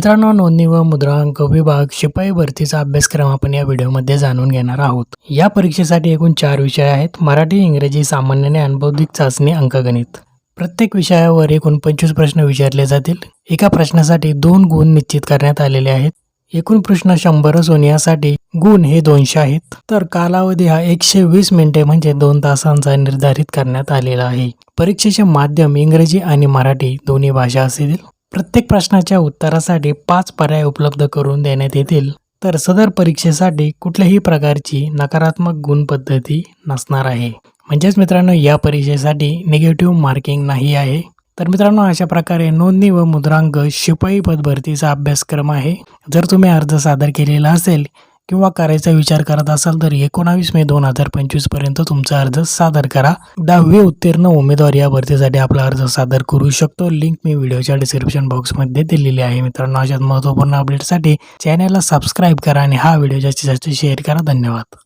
मित्रांनो नोंदणी व मुद्रांक विभाग शिपाई भरतीचा अभ्यासक्रम आपण या व्हिडिओमध्ये जाणून घेणार आहोत. या परीक्षेसाठी एकूण चार विषय आहेत मराठी इंग्रजी सामान्य ज्ञान बौद्धिक चाचणी अंकगणित. प्रत्येक विषयावर एकूण पंचवीस प्रश्न विचारले जातील. एका प्रश्नासाठी दोन गुण निश्चित करण्यात आलेले आहेत. एकूण प्रश्न शंभर असून यासाठी गुण हे दोनशे आहेत. तर कालावधी हा एकशे वीस मिनिटे म्हणजे दोन तासांचा निर्धारित करण्यात आलेला आहे. परीक्षेचे माध्यम इंग्रजी आणि मराठी दोन्ही भाषा असतील. प्रत्येक प्रश्नाच्या उत्तरासाठी पाच पर्याय उपलब्ध करून देण्यात येतील. तर सदर परीक्षेसाठी कुठल्याही प्रकारची नकारात्मक गुण पद्धती नसणार आहे. म्हणजेच मित्रांनो या परीक्षेसाठी निगेटिव्ह मार्किंग नाही आहे. तर मित्रांनो अशा प्रकारे नोंदणी व मुद्रांक शिपाई पदभरतीचा अभ्यासक्रम आहे. जर तुम्ही अर्ज सादर केलेला असेल किंवा करायचा विचार करत असाल तर एकोणावीस मे दोन हजार पंचवीसपर्यंत तुमचा अर्ज सादर करा. दहावी उत्तीर्ण उमेदवार या भरतीसाठी आपला अर्ज सादर करू शकतो. लिंक मी व्हिडिओच्या डिस्क्रिप्शन बॉक्समध्ये दिलेली आहे. मित्रांनो अशाच महत्त्वपूर्ण अपडेटसाठी चॅनलला सबस्क्राईब करा आणि हा व्हिडिओ जास्तीत जास्त शेअर करा. धन्यवाद.